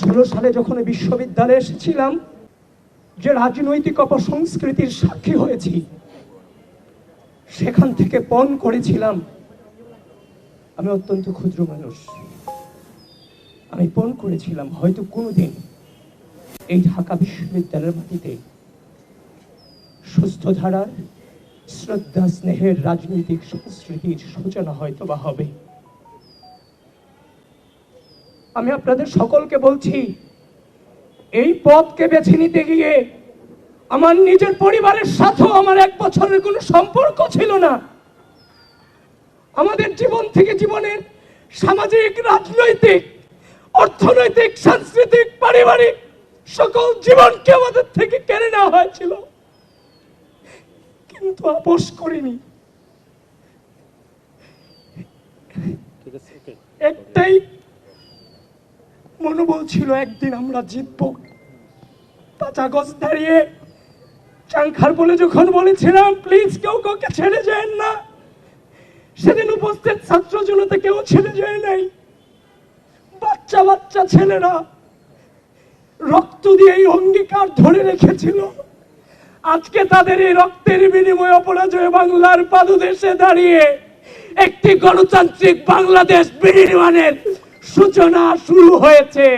ষোলো সালে যখন বিশ্ববিদ্যালয়ে এসেছিলাম, যে রাজনৈতিক অপসংস্কৃতির সাক্ষী হয়েছি, সেখান থেকে পণ করেছিলাম, আমি অত্যন্ত ক্ষুদ্র মানুষ। আমি পণ করেছিলাম, হয়তো কোনোদিন এই ঢাকা বিশ্ববিদ্যালয়ের মাটিতে সুস্থ ধারার শ্রদ্ধা স্নেহের রাজনৈতিক সংস্কৃতির সূচনা হয়তো বা হবে। আমি আপনাদের সকলকে বলছি এই পথকে বেছে নিতে গিয়ে আমার নিজের পরিবারের সাথেও আমার এক বছরের কোনো সম্পর্ক ছিল না। আমাদের জীবন থেকে জীবনের সামাজিক রাজনৈতিক অর্থনৈতিক সাংস্কৃতিক পারিবারিক সকল জীবনকে আমাদের থেকে কেড়ে নেওয়া হয়েছিল। কিন্তু আপোষ করিনি। একটাই মনোবল ছিল একদিন আমরা জিতব। পাঁচ আগস্ট দাঁড়িয়ে চাংখার বলে যখন বলেছিলাম প্লিজ কেউ কাউকে ছেড়ে যায় না। সেদিন উপস্থিত ছাত্র জনতা কেউ ছেড়ে যায় নাই। বাচ্চা বাচ্চা ছেলেরা রক্ত দিয়ে এই অঙ্গীকার ধরে রেখেছিল। আজকে তাদের এই রক্তের বিনিময়ে অপরাজয় বাংলার পাদদেশে দাঁড়িয়ে একটি গণতান্ত্রিক বাংলাদেশ বিনির্মাণের সূচনা শুরু হয়েছে।